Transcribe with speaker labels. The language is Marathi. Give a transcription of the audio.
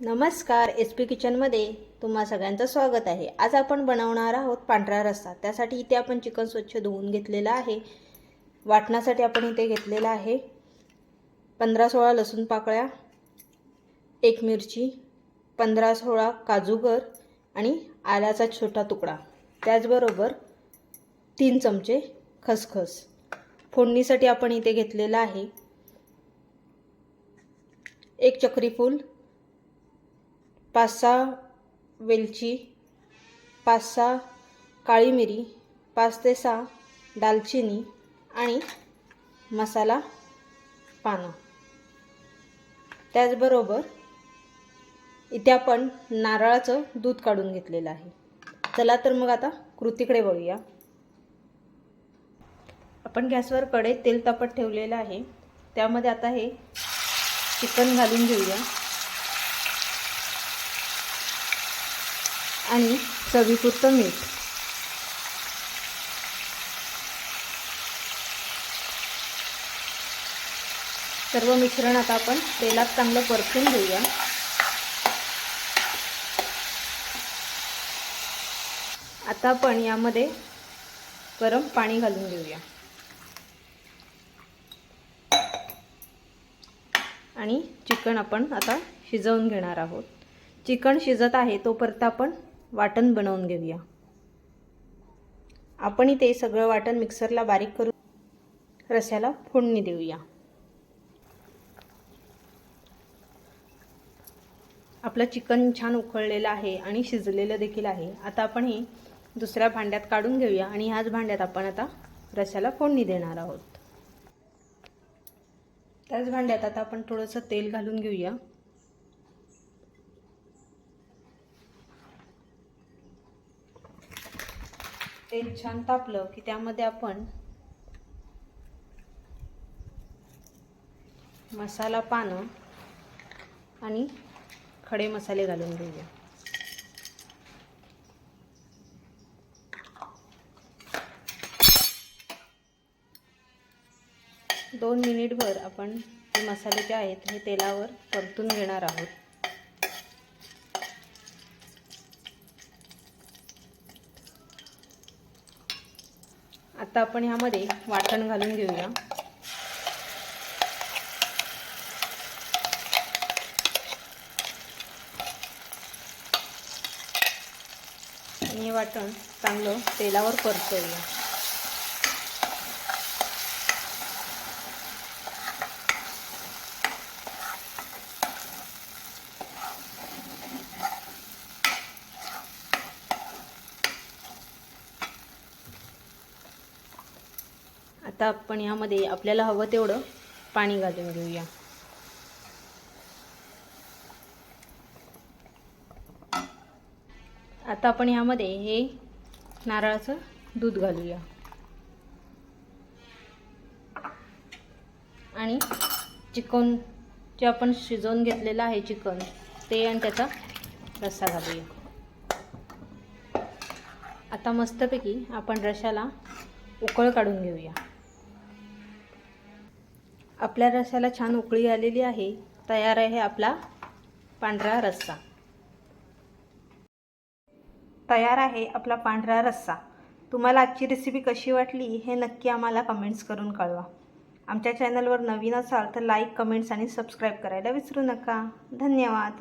Speaker 1: नमस्कार एस पी किचनमध्ये तुम्हा सगळ्यांचं स्वागत आहे. आज आपण बनवणार आहोत पांढरा रस्सा. त्यासाठी इथे आपण चिकन स्वच्छ धुवून घेतलेलं आहे. वाटण्यासाठी आपण इथे घेतलेलं आहे पंधरा सोळा लसूण पाकळ्या एक मिरची पंधरा सोळा काजूगर आणि आल्याचा छोटा तुकडा. त्याचबरोबर तीन चमचे खसखस. फोडणीसाठी आपण इथे घेतलेलं आहे एक चक्री फूल पाच सहा वेलची पाच सहा काळी मिरी पाच ते सहा दालचिनी आणि मसाला पानं. त्याचबरोबर इथे आपण नारळाचं दूध काढून घेतलेलं आहे. चला तर मग आता कृतीकडे वळूया आपण गॅसवर कडे तेल तापत ठेवलेलं आहे. त्यामध्ये आता हे चिकन घालून घेऊया. आणि चवीपुरतं मीठ. सर्व मिश्रण आता आपण तेलात चांगलं परतून घेऊया. आता आपण यामध्ये गरम पाणी घालून घेऊया. आणि चिकन आपण आता शिजवून घेणार आहोत. चिकन शिजत आहे तोपर्यंत आपण वाटण बनवून घेऊया. आपण इथे सगळं वाटण मिक्सरला बारीक करून रस्याला फोडणी देऊया. आपलं चिकन छान उकळलेलं आहे आणि शिजलेलं देखील आहे. आता आपण हे दुसऱ्या भांड्यात काढून घेऊया आणि ह्याच भांड्यात आपण आता रस्याला फोडणी देणार आहोत. त्याच भांड्यात आता आपण थोडंसं तेल घालून घेऊया. तेल छान तापलं की त्यामध्ये आपण मसाला पानं आणि खडे मसाले घालून घेऊया. दोन मिनिटभर आपण ते मसाले जे आहेत हे तेलावर परतून घेणार आहोत. आता आपण ह्यामध्ये वाटण घालून घेऊया. आणि हे वाटण चांगलं तेलावर परतवूया आता आपण यामध्ये आपल्याला हवं तेवढं पाणी घालून घेऊया. आता आपण यामध्ये हे नारळाचं दूध घालूया. आणि चिकन जे आपण शिजवून घेतलेलं आहे चिकन ते आणि त्याचा रस्सा घालूया. आता मस्तपैकी आपण रशाला उकळ काढून घेऊया. आपल्या रस्याला छान उकळी आलेली आहे. तयार आहे आपला पांढरा रस्सा. तयार आहे आपला पांढरा रस्सा. तुम्हाला आजची रेसिपी कशी वाटली हे नक्की आम्हाला कमेंट्स करून कळवा. आमच्या चॅनलवर नवीन असाल तर लाईक कमेंट्स आणि सबस्क्राईब करायला विसरू नका. धन्यवाद.